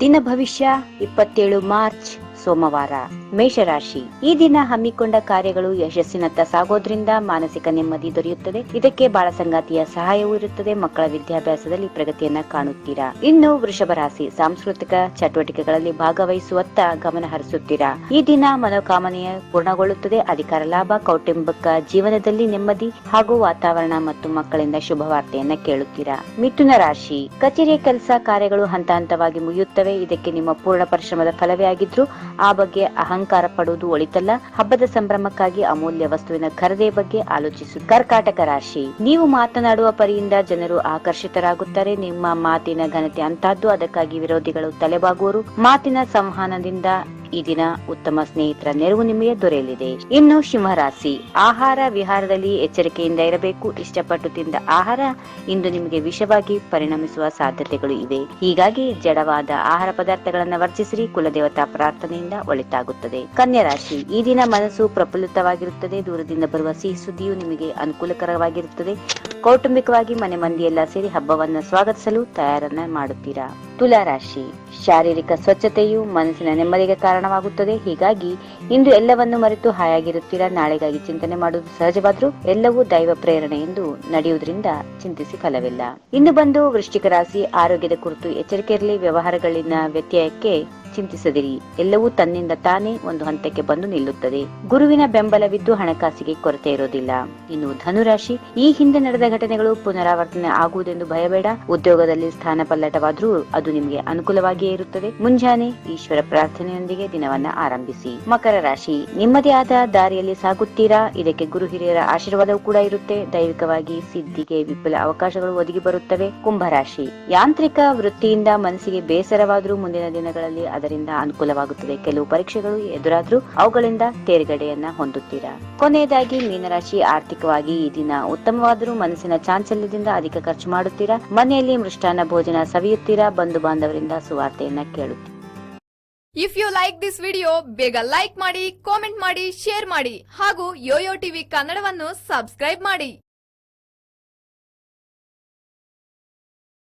ದಿನ ಭವಿಷ್ಯ ಇಪ್ಪತ್ತೇಳು ಮಾರ್ಚ್ ಸೋಮವಾರ. ಮೇಷರಾಶಿ. ಈ ದಿನ ಹಮ್ಮಿಕೊಂಡ ಕಾರ್ಯಗಳು ಯಶಸ್ಸಿನತ್ತ ಸಾಗೋದ್ರಿಂದ ಮಾನಸಿಕ ನೆಮ್ಮದಿ ದೊರೆಯುತ್ತದೆ. ಇದಕ್ಕೆ ಬಾಳ ಸಂಗಾತಿಯ ಸಹಾಯವೂ ಇರುತ್ತದೆ. ಮಕ್ಕಳ ವಿದ್ಯಾಭ್ಯಾಸದಲ್ಲಿ ಪ್ರಗತಿಯನ್ನ ಕಾಣುತ್ತೀರಾ? ಇನ್ನು ವೃಷಭ ರಾಶಿ ಸಾಂಸ್ಕೃತಿಕ ಚಟುವಟಿಕೆಗಳಲ್ಲಿ ಭಾಗವಹಿಸುವತ್ತ ಗಮನ ಹರಿಸುತ್ತೀರಾ? ಈ ದಿನ ಮನೋಕಾಮನೆಯ ಪೂರ್ಣಗೊಳ್ಳುತ್ತದೆ. ಅಧಿಕಾರ, ಲಾಭ, ಕೌಟುಂಬಿಕ ಜೀವನದಲ್ಲಿ ನೆಮ್ಮದಿ ಹಾಗೂ ವಾತಾವರಣ ಮತ್ತು ಮಕ್ಕಳಿಂದ ಶುಭವಾರ್ತೆಯನ್ನ ಕೇಳುತ್ತೀರಾ? ಮಿಥುನ ರಾಶಿ. ಕಚೇರಿಯ ಕೆಲಸ ಕಾರ್ಯಗಳು ಹಂತ ಹಂತವಾಗಿ ಮುಗಿಯುತ್ತವೆ. ಇದಕ್ಕೆ ನಿಮ್ಮ ಪೂರ್ಣ ಪರಿಶ್ರಮದ ಫಲವೇ ಆಗಿದ್ರು ಆ ಬಗ್ಗೆ ಅಹಂಕಾರ ಪಡುವುದು ಒಳಿತಲ್ಲ. ಹಬ್ಬದ ಸಂಭ್ರಮಕ್ಕಾಗಿ ಅಮೂಲ್ಯ ವಸ್ತುವಿನ ಖರೀದಿ ಬಗ್ಗೆ ಆಲೋಚಿಸು. ಕರ್ಕಾಟಕ ರಾಶಿ. ನೀವು ಮಾತನಾಡುವ ಪರಿಯಿಂದ ಜನರು ಆಕರ್ಷಿತರಾಗುತ್ತಾರೆ. ನಿಮ್ಮ ಮಾತಿನ ಘನತೆ ಅಂತಹದ್ದು ಅದಕ್ಕಾಗಿ ವಿರೋಧಿಗಳು ತಲೆಬಾಗುವರು. ಮಾತಿನ ಸಂವಹನದಿಂದ ಈ ದಿನ ಉತ್ತಮ ಸ್ನೇಹಿತರ ನೆರವು ನಿಮಗೆ ದೊರೆಯಲಿದೆ. ಇನ್ನು ಸಿಂಹರಾಶಿ, ಆಹಾರ ವಿಹಾರದಲ್ಲಿ ಎಚ್ಚರಿಕೆಯಿಂದ ಇರಬೇಕು. ಇಷ್ಟಪಟ್ಟು ತಿಂದ ಆಹಾರ ಇಂದು ನಿಮಗೆ ವಿಷವಾಗಿ ಪರಿಣಮಿಸುವ ಸಾಧ್ಯತೆಗಳು ಇವೆ. ಹೀಗಾಗಿ ಜಡವಾದ ಆಹಾರ ಪದಾರ್ಥಗಳನ್ನು ವರ್ಜಿಸಿರಿ. ಕುಲದೇವತಾ ಪ್ರಾರ್ಥನೆಯಿಂದ ಒಳಿತಾಗುತ್ತದೆ. ಕನ್ಯಾ ರಾಶಿ ಈ ದಿನ ಮನಸ್ಸು ಪ್ರಫುಲ್ಲಿತವಾಗಿರುತ್ತದೆ. ದೂರದಿಂದ ಬರುವ ಸಿಹಿ ಸುದ್ದಿಯು ನಿಮಗೆ ಅನುಕೂಲಕರವಾಗಿರುತ್ತದೆ. ಕೌಟುಂಬಿಕವಾಗಿ ಮನೆ ಮಂದಿಯೆಲ್ಲ ಸೇರಿ ಹಬ್ಬವನ್ನ ಸ್ವಾಗತಿಸಲು ತಯಾರನ್ನ ಮಾಡುತ್ತೀರಾ? ತುಲಾ ರಾಶಿ. ಶಾರೀರಿಕ ಸ್ವಚ್ಛತೆಯು ಮನಸ್ಸಿನ ನೆಮ್ಮದಿಗೆ ಕಾರಣವಾಗುತ್ತದೆ. ಹೀಗಾಗಿ ಇಂದು ಎಲ್ಲವನ್ನು ಮರೆತು ಹಾಯಾಗಿರುತ್ತೀರಾ? ನಾಳೆಗಾಗಿ ಚಿಂತನೆ ಮಾಡುವುದು ಸಹಜವಾದ್ರೂ ಎಲ್ಲವೂ ದೈವ ಪ್ರೇರಣೆ ಎಂದು ನಡೆಯುವುದರಿಂದ ಚಿಂತಿಸಿ ಫಲವಿಲ್ಲ. ಇನ್ನು ಬಂದು ವೃಶ್ಚಿಕ ರಾಶಿ ಆರೋಗ್ಯದ ಕುರಿತು ಎಚ್ಚರಿಕೆ ಇರಲಿ ವ್ಯವಹಾರಗಳಲ್ಲಿನ ವ್ಯತ್ಯಯಕ್ಕೆ ಚಿಂತಿಸದಿರಿ. ಎಲ್ಲವೂ ತನ್ನಿಂದ ತಾನೇ ಒಂದು ಹಂತಕ್ಕೆ ಬಂದು ನಿಲ್ಲುತ್ತದೆ. ಗುರುವಿನ ಬೆಂಬಲವಿದ್ದು ಹಣಕಾಸಿಗೆ ಕೊರತೆ ಇರೋದಿಲ್ಲ. ಇನ್ನು ಧನುರಾಶಿ, ಈ ಹಿಂದೆ ನಡೆದ ಘಟನೆಗಳು ಪುನರಾವರ್ತನೆ ಆಗುವುದೆಂದು ಭಯಬೇಡ. ಉದ್ಯೋಗದಲ್ಲಿ ಸ್ಥಾನ ಪಲ್ಲಟವಾದರೂ ಅದು ನಿಮಗೆ ಅನುಕೂಲವಾಗಿಯೇ ಇರುತ್ತದೆ. ಮುಂಜಾನೆ ಈಶ್ವರ ಪ್ರಾರ್ಥನೆಯೊಂದಿಗೆ ದಿನವನ್ನ ಆರಂಭಿಸಿ. ಮಕರ ರಾಶಿ, ನಿಮ್ಮದೇ ಆದ ದಾರಿಯಲ್ಲಿ ಸಾಗುತ್ತೀರಾ? ಇದಕ್ಕೆ ಗುರು ಹಿರಿಯರ ಆಶೀರ್ವಾದವೂ ಕೂಡ ಇರುತ್ತೆ. ದೈವಿಕವಾಗಿ ಸಿದ್ಧಿಗೆ ವಿಪುಲ ಅವಕಾಶಗಳು ಒದಗಿ ಬರುತ್ತವೆ. ಕುಂಭರಾಶಿ, ಯಾಂತ್ರಿಕ ವೃತ್ತಿಯಿಂದ ಮನಸ್ಸಿಗೆ ಬೇಸರವಾದರೂ ಮುಂದಿನ ದಿನಗಳಲ್ಲಿ ಅದರಿಂದ ಅನುಕೂಲವಾಗುತ್ತದೆ. ಕೆಲವು ಪರೀಕ್ಷೆಗಳು ಎದುರಾದ್ರೂ ಅವುಗಳಿಂದ ತೇರ್ಗಡೆಯನ್ನ ಹೊಂದುತ್ತೀರಾ? ಕೊನೆಯದಾಗಿ, ಮೀನರಾಶಿ ಆರ್ಥಿಕವಾಗಿ ಈ ದಿನ ಉತ್ತಮವಾದರೂ ಮನಸ್ಸಿನ ಚಾಂಚಲ್ಯದಿಂದ ಅಧಿಕ ಖರ್ಚು ಮಾಡುತ್ತೀರಾ? ಮನೆಯಲ್ಲಿ ಮೃಷ್ಟಾನ್ನ ಭೋಜನ ಸವಿಯುತ್ತೀರಾ? ಬಂಧು ಬಾಂಧವರಿಂದ ಸುವಾರ್ತೆಯನ್ನ ಕೇಳುತ್ತೀರಾ? If you like this video ಬೇಗ ಲೈಕ್ ಮಾಡಿ ಕಾಮೆಂಟ್ ಮಾಡಿ ಶೇರ್ ಮಾಡಿ ಹಾಗೂ ಯೋಯೋ ಟಿವಿ ಕನ್ನಡವನ್ನು ಸಬ್ಸ್ಕ್ರೈಬ್ ಮಾಡಿ.